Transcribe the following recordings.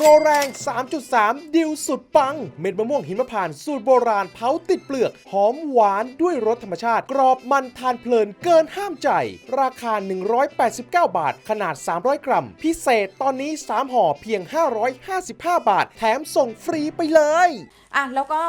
โปรแรง 3.3 ดิวสุดปัง เม็ดมะม่วงหิมพานต์สูตรโบราณเผาติดเปลือก หอมหวานด้วยรสธรรมชาติ กรอบมันทานเพลินเกินห้ามใจ ราคา 189 บาท ขนาด 300 กรัม พิเศษตอนนี้ 3ห่อเพียง 555 บาท แถมส่งฟรีไปเลย อะ แล้วก็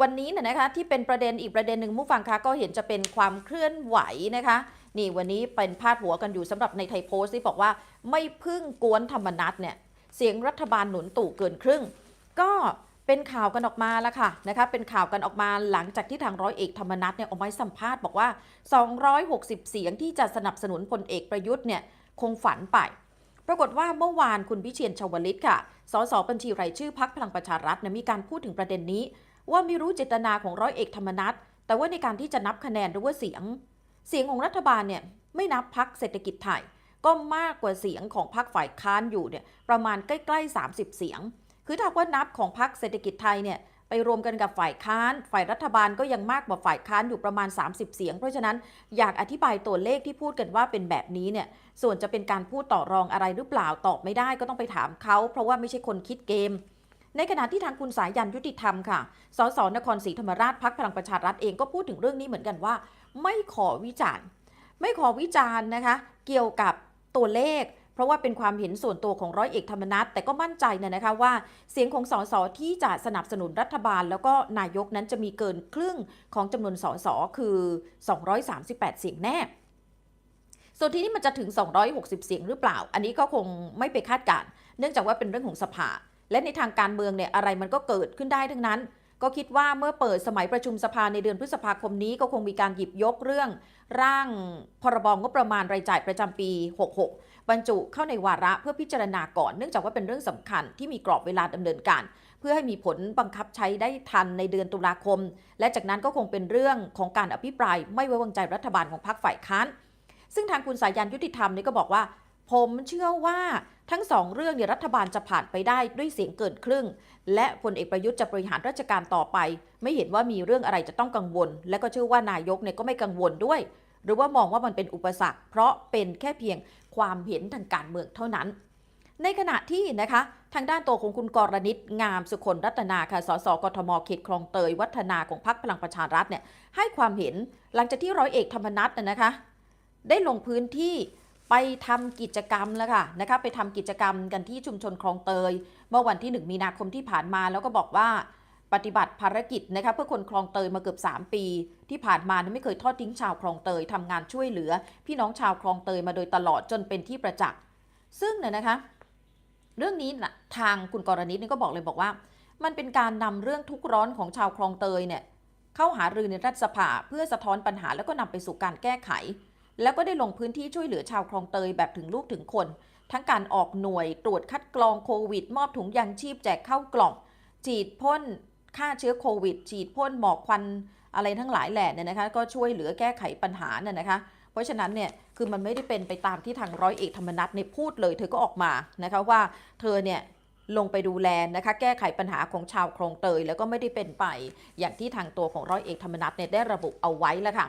วันนี้เนี่ยนะคะที่เป็นประเด็นอีกประเด็นหนึ่งผู้ฟังคะก็เห็นจะเป็นความเคลื่อนไหวนะคะ นี่วันนี้เป็นพาดหัวกันอยู่สำหรับในไทยโพสต์ที่บอกว่าไม่พึ่งกวนธรรมนัตเนี่ย เสียงรัฐบาลหนุนตู่เกินครึ่ง ก็เป็นข่าวกันออกมาแล้วค่ะนะคะเป็นข่าวกันออกมาหลังจากที่ทางร้อยเอกธรรมนัฐเนี่ยออกมาให้สัมภาษณ์บอกว่า 260 เสียงที่จะสนับสนุนพลเอกประยุทธ์เนี่ยคงฝันไป ปรากฏว่าเมื่อวานคุณพิเชียนชวลิตค่ะ สสบัญชีรายชื่อพักพลังประชารัฐเนี่ยมีการพูดถึงประเด็นนี้ ว่าไม่รู้เจตนาของร้อยเอกธรรมนัฐแต่ว่าในการที่จะนับคะแนนหรือว่าเสียง เสียงของรัฐบาลเนี่ยไม่นับพักเศรษฐกิจไทย ก็มากกว่าเสียงของพักฝ่ายค้านอยู่เนี่ยประมาณใกล้ๆ 30 เสียง คือถ้าว่านับของพักเศรษฐกิจไทยเนี่ยไปรวมกันกับฝ่ายค้าน ฝ่ายรัฐบาลก็ยังมากกว่าฝ่ายค้านอยู่ประมาณ 30 เสียง เพราะฉะนั้นอยากอธิบายตัวเลขที่พูดกันว่าเป็นแบบนี้เนี่ย ส่วนจะเป็นการพูดต่อรองอะไรหรือเปล่าตอบไม่ได้ก็ต้องไปถามเขาเพราะว่าไม่ใช่คนคิดเกม ในขณะที่ทางคุณสายันยุติธรรมค่ะ สสนครศรีธรรมราชพักพลังประชารัฐเองก็พูดถึงเรื่องนี้เหมือนกันว่า ไม่ขอวิจารณ์ ไม่ขอวิจารณ์นะคะ เกี่ยวกับ ตัวเลข เพราะว่าเป็นความเห็นส่วนตัวของร้อยเอกธรรมนัฐแต่ก็มั่นใจเนี่ยนะคะว่าเสียงของสสที่จะสนับสนุนรัฐบาล แล้วก็นายกนั้นจะมีเกินครึ่งของจำนวนสสคือ 238 เสียงแน่ส่วนที่นี้มันจะถึง 260 เสียงหรือเปล่า อันนี้ก็คงไม่ไปคาดการณ์เนื่องจากว่าเป็นเรื่องของสภา และในทางการเมืองเนี่ยอะไรมันก็เกิดขึ้นได้ทั้งนั้น ก็คิดว่าเมื่อเปิดสมัยประชุมสภาในเดือนพฤษภาคมนี้ก็คงมีการหยิบยกเรื่อง ร่างพรบงบประมาณรายจ่ายประจำปี 66 บรรจุเข้าในวาระเพื่อพิจารณาก่อนเนื่องจากว่าเป็นเรื่องสำคัญที่มีกรอบเวลาดำเนินการ เพื่อให้มีผลบังคับใช้ได้ทันในเดือนตุลาคม และจากนั้นก็คงเป็นเรื่องของการอภิปรายไม่ไว้วางใจรัฐบาลของพรรคฝ่ายค้านซึ่งทางคุณสายันยุติธรรมนี่ก็บอกว่า ผมเชื่อว่าทั้งสองเรื่องเนี่ยรัฐบาลจะผ่านไปได้ด้วยเสียงเกินครึ่ง และพลเอกประยุทธ์จะบริหารราชการต่อไป ไม่เห็นว่ามีเรื่องอะไรจะต้องกังวล และก็เชื่อว่านายกเนี่ยก็ไม่กังวลด้วย หรือว่ามองว่ามันเป็นอุปสรรค เพราะเป็นแค่เพียงความเห็นทางการเมืองเท่านั้น ในขณะที่นะคะ ทางด้านตัวของคุณกรณิตงามสุคนรัตนาค่ะสสกทมเขตคลองเตยวัฒนาของพรรคพลังประชารัฐเนี่ยให้ความเห็นหลังจากที่ร้อยเอกธรรมนัฐนนะคะได้ลงพื้นที่ ไปทำกิจกรรมแล้วค่ะนะคะไปทำกิจกรรมกันที่ชุมชนคลองเตย เมื่อวันที่ 1 มีนาคมที่ผ่านมาแล้วก็บอกว่าปฏิบัติภารกิจนะคะเพื่อคนคลองเตยมาเกือบ 3 ปี ที่ผ่านมาไม่เคยทอดทิ้งชาวคลองเตยทำงานช่วยเหลือ พี่น้องชาวคลองเตยมาโดยตลอดจนเป็นที่ประจักษ์ซึ่งเนี่ยนะคะ เรื่องนี้นะทางคุณกรณิตนี่ก็บอกเลยบอกว่า มันเป็นการนำเรื่องทุกข์ร้อนของชาวคลองเตยเนี่ยเข้าหารือในรัฐสภาเพื่อสะท้อนปัญหาแล้วก็นำไปสู่การแก้ไข แล้วก็ได้ลงพื้นที่ช่วยเหลือชาวคลองเตยแบบถึงลูกถึงคน ทั้งการออกหน่วยตรวจคัดกรองโควิด มอบถุงยางชีพแจกเข้ากล่อง ฉีดพ่นฆ่าเชื้อโควิด ฉีดพ่นหมอกควันอะไรทั้งหลายแหล่เนี่ยนะคะ ก็ช่วยเหลือแก้ไขปัญหาเนี่ยนะคะ เพราะฉะนั้นเนี่ยคือมันไม่ได้เป็นไปตามที่ทางร้อยเอกธรรมนัฐในยพูดเลย เธอก็ออกมานะคะว่าเธอเนี่ยลงไปดูแลนะคะแก้ไขปัญหาของชาวคลองเตย แล้วก็ไม่ได้เป็นไป อย่างที่ทางตัวของร้อยเอกธรรมนัฐเนี่ยได้ระบุเอาไว้แล้วค่ะ